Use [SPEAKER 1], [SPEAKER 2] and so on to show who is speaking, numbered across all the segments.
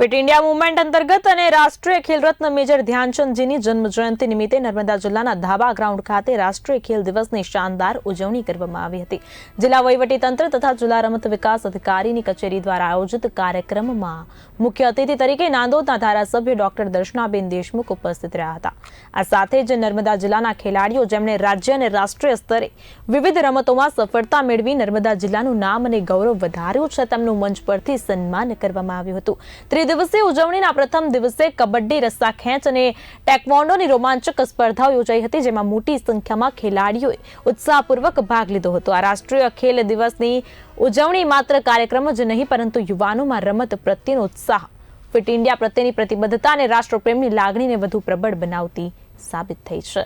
[SPEAKER 1] Fit India movement અંતર્ગત અને રાષ્ટ્રીય ખેલ મેજર ધ્યાનચંદજીની જન્મ જયંતિ નિમિત્તે નર્મદા જિલ્લાના ધાબા ગ્રાઉન્ડ ખાતે રાષ્ટ્રીય ખેલ દિવસની શાનદાર ઉજવણી કરવામાં આવી હતી. જિલ્લા વહીવટીતંત્ર તથા જિલ્લા રમત વિકાસ અધિકારીની કચેરી દ્વારા આયોજિત કાર્યક્રમમાં મુખ્ય અતિથિ તરીકે નાંદોદના ધારાસભ્ય ડોક્ટર દર્શનાબેન દેશમુખ ઉપસ્થિત રહ્યા હતા. આ સાથે જ નર્મદા જિલ્લાના ખેલાડીઓ જેમણે રાજ્ય અને રાષ્ટ્રીય સ્તરે વિવિધ રમતોમાં સફળતા મેળવી નર્મદા જિલ્લાનું નામ અને ગૌરવ વધાર્યું છે, તેમનું મંચ પરથી સન્માન કરવામાં આવ્યું હતું. ત્રિદિવસીય ઉજવણીના પ્રથમ દિવસે કબડ્ડી, રસ્સા ખેંચ અને ટેકવોન્ડોની રોમાંચક સ્પર્ધાઓ યોજાઈ હતી, જેમાં મોટી સંખ્યામાં ખેલાડીઓએ ઉત્સાહપૂર્વક ભાગ લીધો હતો. આ રાષ્ટ્રીય ખેલ દિવસની ઉજવણી માત્ર કાર્યક્રમ જ નહીં, પરંતુ યુવાનોમાં રમત પ્રત્યેનો ઉત્સાહ, ફિટ ઇન્ડિયા પ્રત્યેની પ્રતિબદ્ધતા અને રાષ્ટ્રપ્રેમની લાગણીને વધુ પ્રબળ બનાવતી સાબિત થઈ છે.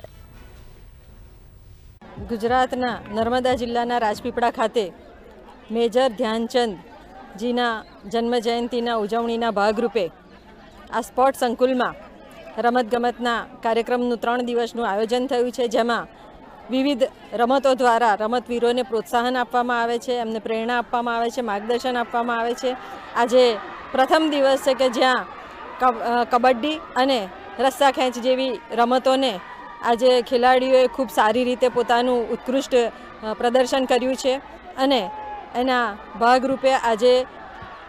[SPEAKER 2] ગુજરાતના નર્મદા જિલ્લાના રાજપીપળા ખાતે મેજર ધ્યાનચંદ જીના જન્મજયંતિના ઉજવણીના ભાગરૂપે આ સ્પોર્ટ સંકુલમાં રમતગમતના કાર્યક્રમનું ત્રણ દિવસનું આયોજન થયું છે, જેમાં વિવિધ રમતો દ્વારા રમતવીરોને પ્રોત્સાહન આપવામાં આવે છે, એમને પ્રેરણા આપવામાં આવે છે, માર્ગદર્શન આપવામાં આવે છે. આજે પ્રથમ દિવસ છે કે જ્યાં કબડ્ડી અને રસ્સા ખેંચ જેવી રમતોને આજે ખેલાડીઓએ ખૂબ સારી રીતે પોતાનું ઉત્કૃષ્ટ પ્રદર્શન કર્યું છે. અને એના ભાગરૂપે આજે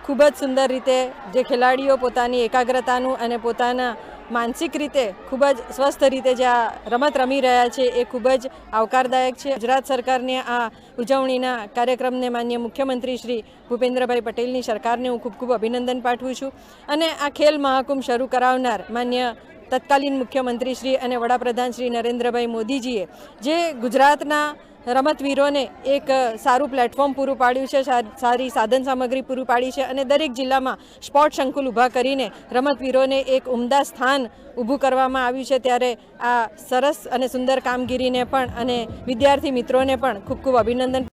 [SPEAKER 2] ખૂબ જ સુંદર રીતે જે ખેલાડીઓ પોતાની એકાગ્રતાનું અને પોતાના માનસિક રીતે ખૂબ જ સ્વસ્થ રીતે જે આ રમત રમી રહ્યા છે એ ખૂબ જ આવકારદાયક છે. ગુજરાત સરકારને આ ઉજવણીના કાર્યક્રમને માન્ય મુખ્યમંત્રી શ્રી ભૂપેન્દ્રભાઈ પટેલની સરકારને હું ખૂબ ખૂબ અભિનંદન પાઠવું છું. અને આ ખેલ મહાકુંભ શરૂ કરાવનાર માન્ય તત્કાલીન મુખ્યમંત્રી શ્રી અને વડાપ્રધાન શ્રી નરેન્દ્રભાઈ મોદીજીએ જે ગુજરાતના રમતવીરોને એક સારું પ્લેટફોર્મ પૂરું પાડ્યું છે સારી સાધન સામગ્રી પૂરું પાડી છે અને દરેક જિલ્લામાં સ્પોર્ટ સંકુલ ઊભા કરીને રમતવીરોને એક ઉમદા સ્થાન ઊભું કરવામાં આવ્યું છે. ત્યારે આ સરસ અને સુંદર કામગીરીને પણ અને વિદ્યાર્થી મિત્રોને પણ ખૂબ ખૂબ અભિનંદન